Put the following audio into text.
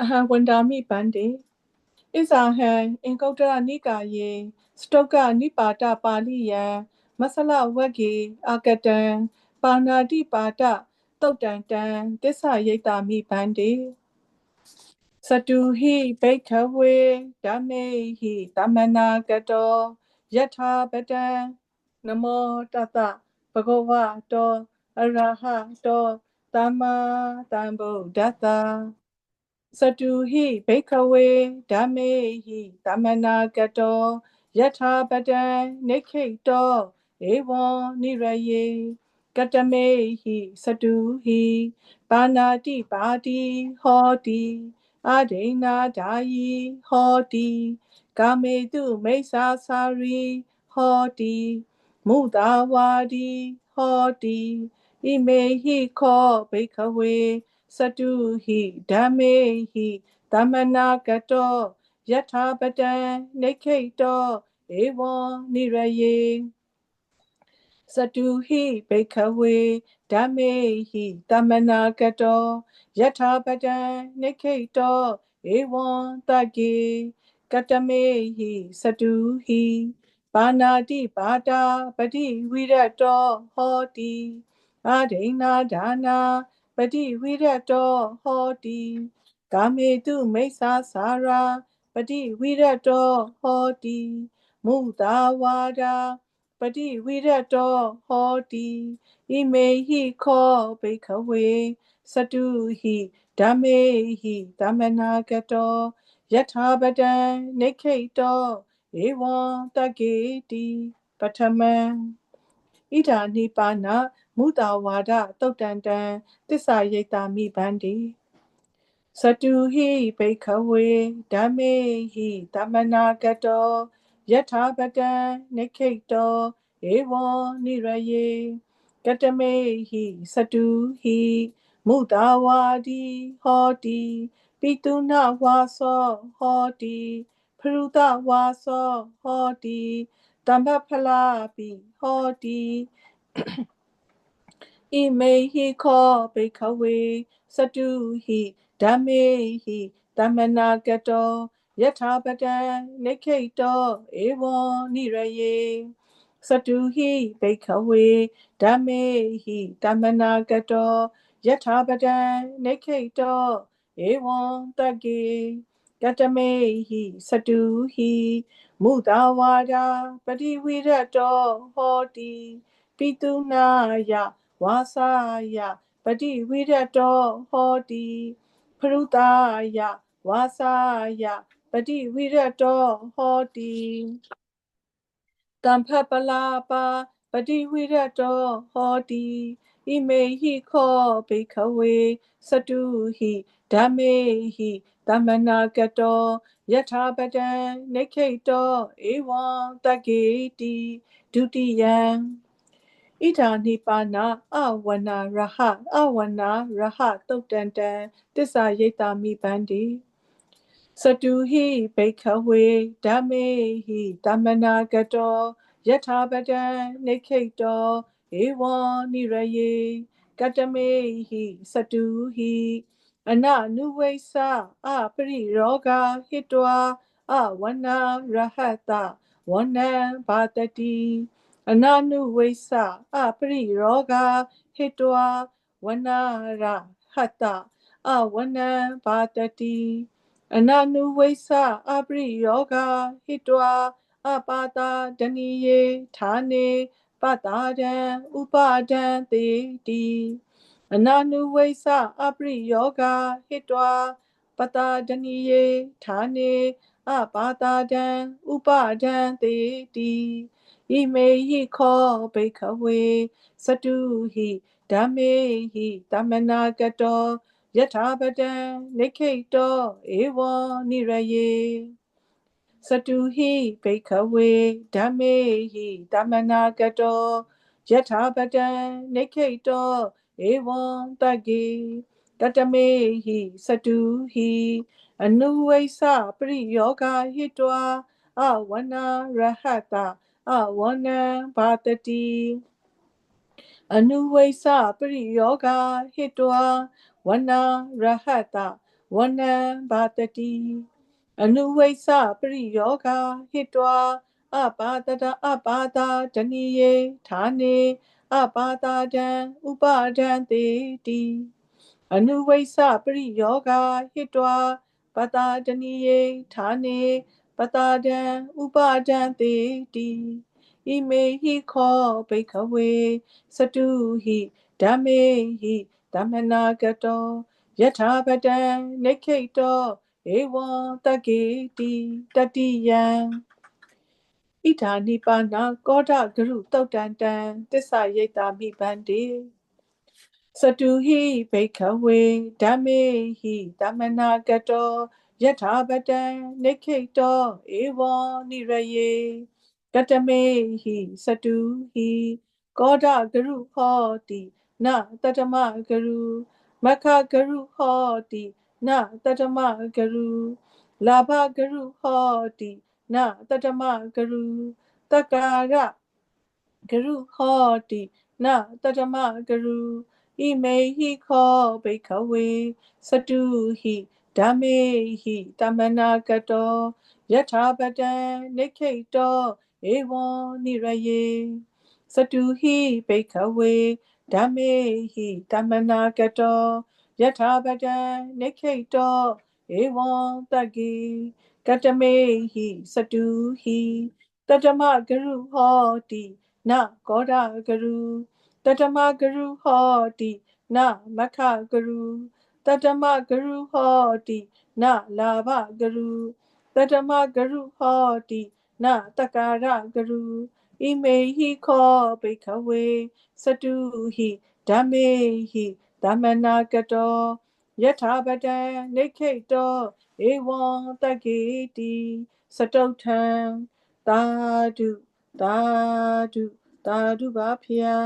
အဟံဝန္ဒာမိပန္တိဣဇာဟံအင်္ဂုတ္တရနိကာယေစတုကနိပါတပါဠိယံမဆလဝဂ္ဂေအာကတံပါဏာတိပါတတုတ်တန်တံသစ္ဆယိတ္တာမိပန္တိစတုဟိဘိခဝေဓမ္မေဟိသမနာကတောယထာပတံနမောတတဘဂဝတောအရဟတောသမ္မာသမ္ဗုဒ္ဓတ္တ စတုဟိဘိခဝေဓမ္မေဟိသမနာကတောယထာပတံနိခိတောဧဝံနိရယေကတမေဟိစတုဟိပါဏာတိပါတိဟောတိအဒိနာဓာယီဟောတိကာမေတုမိစ္ဆာစာရီဟောတိမုသာဝါဒီဟောတိဣမေဟိခောဘိခဝေ စတုဟိဓမ္မေဟိသမနာကတောယထာပတံနိခိတောဧဝံနိရယေစတုဟိဘိခဝေဓမ္မေဟိသမနာကတောယထာပတံနိခိတောဧဝံတကေကတမေဟိစတုဟိပါဏာတိပါတာပတိဝိရတောဟောတိအာဒိနာဒါနာ ပတိဝိရတောဟောတိကာမေတုမိစ္ဆာစာရာပတိဝိရတောဟောတိမုသာဝါဒာပတိဝိရတောဟောတိဣမေဟိခောဘိခဝေစတုဟိဓမ္မေဟိသမနာကတောယထာပတံနိခိတောဧဝံတကေတိပထမံဣဒာနိပါဏ မုတာဝါဒတုတ်တန်တံသစ္စာယိတာမိဗန္တိစတုဟိဘိခဝေဓမ္မေဟိသမနာကတောယထာပတံနိခိတောဧဝံနိရယေကတမေဟိစတုဟိမုတာဝါဒီဟောတိပိတုနာဝါသောဟောတိဖရုတဝါသောဟောတိတမ္ပဖလာပိဟောတိ ဣမေဟိခောဘိခဝေစတုဟိဓမ္မေဟိသမနာကတောယထာပတံနိခိတောဧဝံနိရယေစတုဟိဘိခဝေဓမ္မေဟိသမနာကတောယထာပတံနိခိတောဧဝံတကေကတမေဟိစတုဟိမုသာဝါဒာပတိဝိရတောဟောတိပိတုနာယ ဝါစာယပတိဝိရတောဟောတိဖရုတာယဝါစာယပတိဝိရတောဟောတိတံဖပလာပါပတိဝိရတောဟောတိဣမေဟိခောဘိခဝေစတုဟိဓမ္မေဟိသမနာကတောယထာပတံနိခိတောဧဝံတကေတိဒုတိယံ ဣဒာနိပါဏအဝနာရဟအဝနာရဟတုတ်တန်တံတစ္ဆာယိတာမိပန္တိစတုဟိဘိခဝေဓမ္မေဟိသမနာကတောယထာပတံနိခိတောဧဝံနိရယေကတမေဟိစတုဟိအနနုဝိသအပရိရောဂဟိတဝအဝနာရဟတဝနံဘာတတိ အနနုဝိသအပရိရောဂဟိတဝဝနာရဟတအဝနံဘာတတိအနနုဝိသအပရိယောဂဟိတဝအပါတာဒနိယေဌာနေပတာဒံဥပါဒံတေတိအနနုဝိသအပရိယောဂဟိတဝပတာဒနိယေဌာနေအပါတာဒံဥပါဒံတေတိ ဣမေဟိခောဘိခဝေစတုဟိဓမ္မေဟိသမနာကတောယထာပတံနိခိတောဧဝံနိရယေစတုဟိဘိခဝေဓမ္မေဟိသမနာကတောယထာပတံနိခိတောဧဝံတကေတတမေဟိစတုဟိအနုဝိသပရိယောဂဟိတဝအဝနာရဟတ အဝနံဘာတတိအနုဝိသပရိယောဂဟိတဝဝနာရဟတဝနံဘာတတိအနုဝိသပရိယောဂဟိတဝါအပါတတအပါတာတဏိယေဌာနေအပါတာတံဥပါဒံတေတိအနုဝိသပရိယောဂဟိတဝါပတာတဏိယေဌာနေ ပတာတံဥပါဒံတေတိဣမေဟိခောဘိခဝေစတုဟိဓမ္မေဟိဓမ္မနာကတောယထာပတံနိခိတောဧဝံတကေတိတတိယံဣဓာနိပါဏကောဒဂရုတုတ်တန်တံတစ္ဆယိတ်တာမိဗန္တိစတုဟိဘိခဝေဓမ္မေဟိဓမ္မနာကတော ယထာပတံနိခိတောဧဝံနိရယေကတမေဟိစတုဟိကောဒဂရုဟောတိနတတမဂရုမခဂရုဟောတိနတတမဂရုလာဘဂရုဟောတိနတတမဂရုတက္ကာရဂရုဟောတိနတတမဂရုဣမေဟိခောဘိခဝေစတုဟိ ဓမ္မေဟိတမနာကတောယထာပတံနိခိတောဧဝံနိရယေစတုဟိဘိခဝေဓမ္မေဟိတမနာကတောယထာပတံနိခိတောဧဝံတကိကတမေဟိစတုဟိတတမဂရုဟောတိနကောဒဂရုတတမဂရုဟောတိနမခဂရု တတမဂရုဟောတိနလာဘဂရုတတမဂရုဟောတိနတက္ကာရဂရုဣမေဟိခောဘိခဝေစတုဟိဓမ္မေဟိဓမ္မနာကတောယထာပတံနိခိတောဧဝံတကေတိစတုထံသာဓုသာဓုသာဓုပါဖျာ